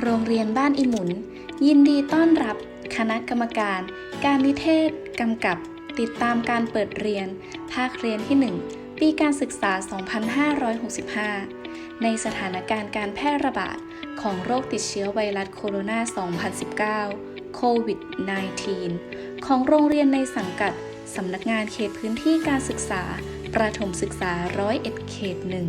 โรงเรียนบ้านอิหมุน ยินดีต้อนรับ คณะกรรมการ การนิเทศ กำกับ ติดตามการเปิดเรียน ภาคเรียนที่ 1 ปีการศึกษา 2565 ในสถานการณ์การแพร่ระบาด ของโรคติดเชื้อไวรัสโคโรนา 2019 โควิด -19 ของโรงเรียนในสังกัดสำนักงานเขตพื้นที่การศึกษา ประถมศึกษาร้อยเอ็ดเขตหนึ่ง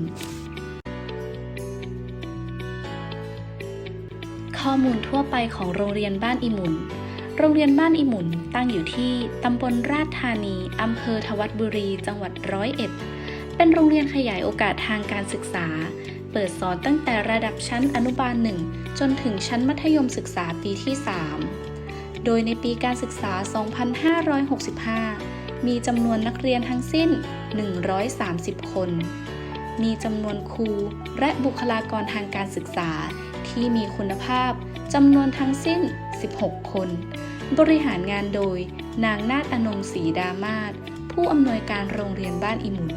ข้อมูลทั่วไปของโรงเรียนบ้านอิหมุน โรงเรียนบ้านอิหมุนตั้งอยู่ที่ตำบลราชธานีอำเภอทวัดบุรี จังหวัดร้อยเอ็ด เป็นโรงเรียนขยายโอกาสทางการศึกษา เปิดสอนตั้งแต่ระดับชั้นอนุบาล1จนถึงชั้นมัธยมศึกษาปีที่ 3 โดยในปีการศึกษา 2565 มีจำนวนนักเรียนทั้งสิ้น 130 คน มีจำนวนครูและบุคลากรทางการศึกษา ที่มีคุณภาพจำนวนทั้งสิ้น 16 คน บริหารงานโดย นางนาฏอนงศรีดามาศผู้อำนวยการโรงเรียนบ้านอิหมุน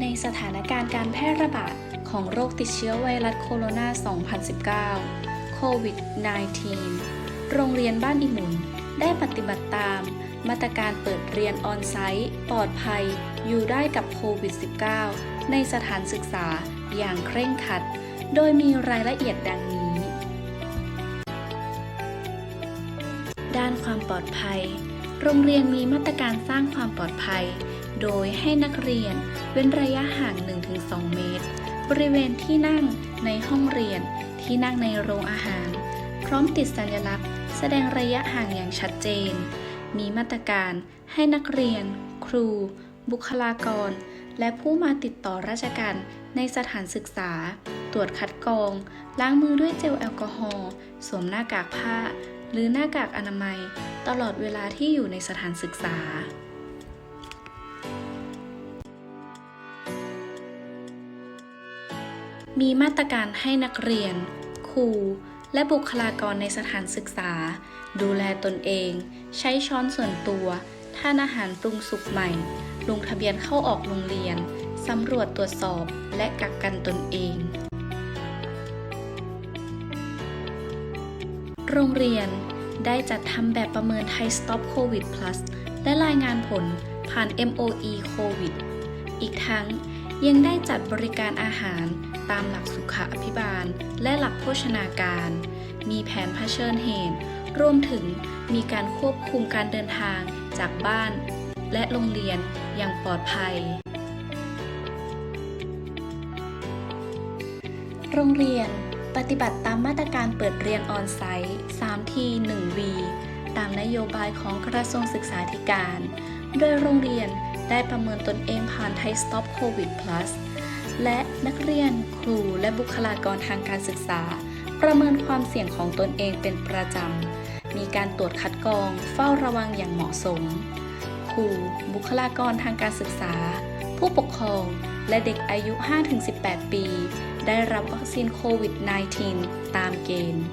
ในสถานการณ์การแพร่ระบาดของโรคติดเชื้อไวรัสโคโรนา 2019 โควิด -19 โรงเรียนบ้านอิหมุน ได้ปฏิบัติตามมาตรการเปิดเรียนออนไซต์ ปลอดภัย อยู่ได้กับโควิด -19 ในสถานศึกษาอย่างเคร่งครัด โดยมีรายละเอียดดังนี้ ด้านความปลอดภัย โรงเรียนมีมาตรการสร้างความปลอดภัย โดยให้นักเรียนเว้นระยะห่าง 1-2 เมตร บริเวณที่นั่งในห้องเรียนที่นั่งในโรงอาหาร พร้อมติดสัญลักษณ์ แสดงระยะห่างอย่างชัดเจน มีมาตรการให้นักเรียน ครู บุคลากร และผู้มาติดต่อราชการในสถานศึกษา ตรวจคัดกรอง ล้างมือด้วยเจลแอลกอฮอล์สวมหน้ากากผ้า หรือหน้ากากอนามัย ตลอดเวลาที่อยู่ในสถานศึกษามีมาตรการให้นักเรียน ครู และบุคลากรในสถานศึกษา ดูแลตนเอง ใช้ช้อนส่วนตัว ทานอาหารปรุงสุกใหม่ ลงทะเบียนเข้าออกโรงเรียน สำรวจตรวจสอบและกักกันตนเอง โรงเรียนได้จัดทำแบบประเมินไทย Stop COVID Plus และรายงานผลผ่าน MOE COVID อีกทั้งยังได้จัดบริการอาหารตามหลักสุขอภิบาล และหลักโภชนาการ มีแผนเผชิญเหตุ รวมถึงมีการควบคุมการเดินทางจากบ้าน และโรงเรียนอย่างปลอดภัย โรงเรียนปฏิบัติตามมาตรการเปิดเรียนออนไซต์3ที 1V ตามนโยบายของกระทรวงศึกษาธิการ โดยโรงเรียนได้ประเมินตนเองผ่านไทย Stop COVID Plus และนักเรียนครูและบุคลากรทางการศึกษา ประเมินความเสี่ยงของตนเองเป็นประจำ มีการตรวจคัดกรองเฝ้าระวังอย่างเหมาะสม ครู บุคลากรทางการศึกษา ผู้ปกครอง และเด็กอายุ 5-18 ปี ได้รับวัคซีนโควิด -19 ตามเกณฑ์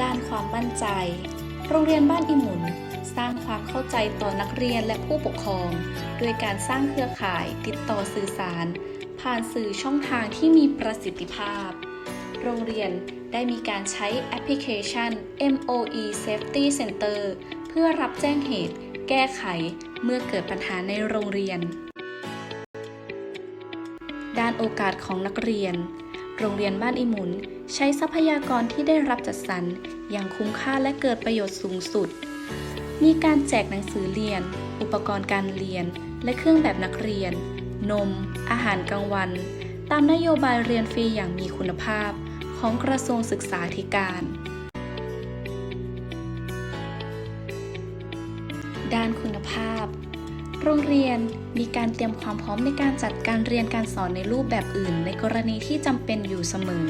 ด้านความมั่นใจ โรงเรียนบ้านอิหมุน สร้างความเข้าใจต่อนักเรียนและผู้ปกครอง ด้วยการสร้างเครือข่ายติดต่อสื่อสาร ผ่านสื่อช่องทางที่มีประสิทธิภาพ โรงเรียนได้มีการใช้แอปพลิเคชัน MOE Safety Center เพื่อรับแจ้งเหตุ แก้ไขเมื่อเกิดปัญหาในโรงเรียน ด้านโอกาสของนักเรียน โรงเรียนบ้านอิมุน ใช้ทรัพยากรที่ได้รับจัดสรรอย่างคุ้มค่าและเกิดประโยชน์สูงสุด มีการแจกหนังสือเรียน อุปกรณ์การเรียน และเครื่องแบบนักเรียน นม อาหารกลางวัน ตามนโยบายเรียนฟรีอย่างมีคุณภาพของกระทรวงศึกษาธิการ ด้านคุณภาพ โรงเรียนมีการเตรียมความพร้อมในการจัดการเรียนการสอนในรูปแบบอื่น ในกรณีที่จำเป็นอยู่เสมอ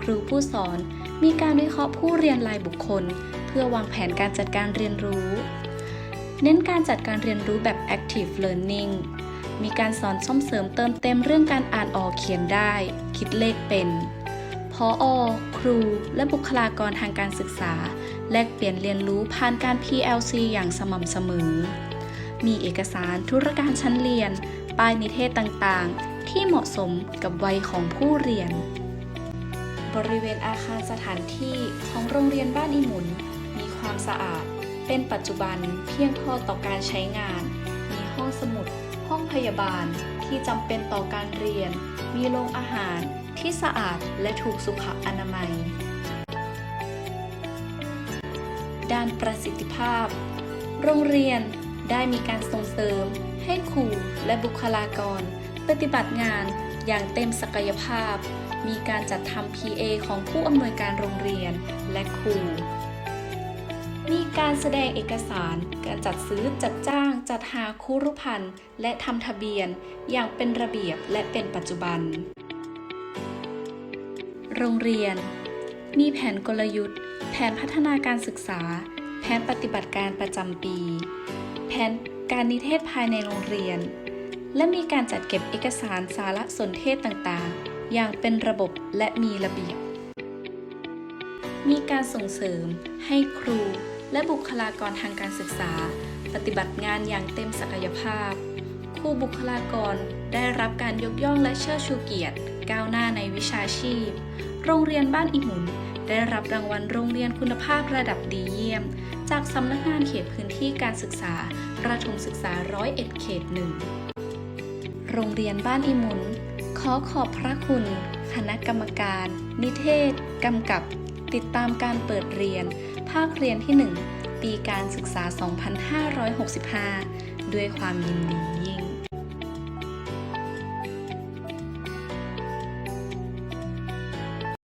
ครูผู้สอนมีการวิเคราะห์ผู้เรียนรายบุคคล เพื่อวางแผนการจัดการเรียนรู้ เน้นการจัดการเรียนรู้แบบ active learning มีการสอนส่งเสริมเติมเต็มเรื่องการอ่านออกเขียนได้ คิดเลขเป็น พออครู และบุคลากรทางการศึกษา แลกเปลี่ยนเรียนรู้ผ่านการ PLC อย่างสม่ำเสมอ มีเอกสารธุรการชั้นเรียน ป้ายนิเทศต่างๆ ที่เหมาะสมกับวัยของผู้เรียน บริเวณอาคารสถานที่ของโรงเรียนบ้านอีหมุน มีความสะอาด เป็นปัจจุบันเพียงพอต่อการใช้งาน มีห้องสมุด ห้องพยาบาลที่จำเป็นต่อการเรียน มีโรงอาหารที่สะอาดและถูกสุขอนามัย ด้านประสิทธิภาพ โรงเรียนได้มีการส่งเสริม ให้ครูและบุคลากร ปฏิบัติงานอย่างเต็มศักยภาพ มีการจัดทำ PA ของผู้อำนวยการโรงเรียนและครู มีการแสดงเอกสาร การจัดซื้อจัดจ้าง จัดหาครูรุพันธ์และทำทะเบียน อย่างเป็นระเบียบและเป็นปัจจุบัน โรงเรียน มีแผนกลยุทธ์ แผนพัฒนาการศึกษา แผนปฏิบัติการประจำปี แผนการนิเทศภายในโรงเรียน และมีการจัดเก็บเอกสารสารสนเทศต่างๆ อย่างเป็นระบบและมีระเบียบมีการส่งเสริมให้ครู และบุคลากรทางการศึกษา ปฏิบัติงานอย่างเต็มศักยภาพครูบุคลากรได้รับการยกย่องและเชิดชูเกียรติ ก้าวหน้าในวิชาชีพ โรงเรียนบ้านอิหมุนได้รับรางวัลโรงเรียนคุณภาพระดับดีเยี่ยม จากสำนักงานเขตพื้นที่การศึกษา ประถมศึกษาร้อยเอ็ดเขตหนึ่งโรงเรียนบ้านอิมุน ขอขอบพระคุณ คณะกรรมการ นิเทศ กำกับ ติดตามการเปิดเรียน ภาคเรียนที่ 1 ปีการศึกษา 2565 ด้วยความยินดียิ่ง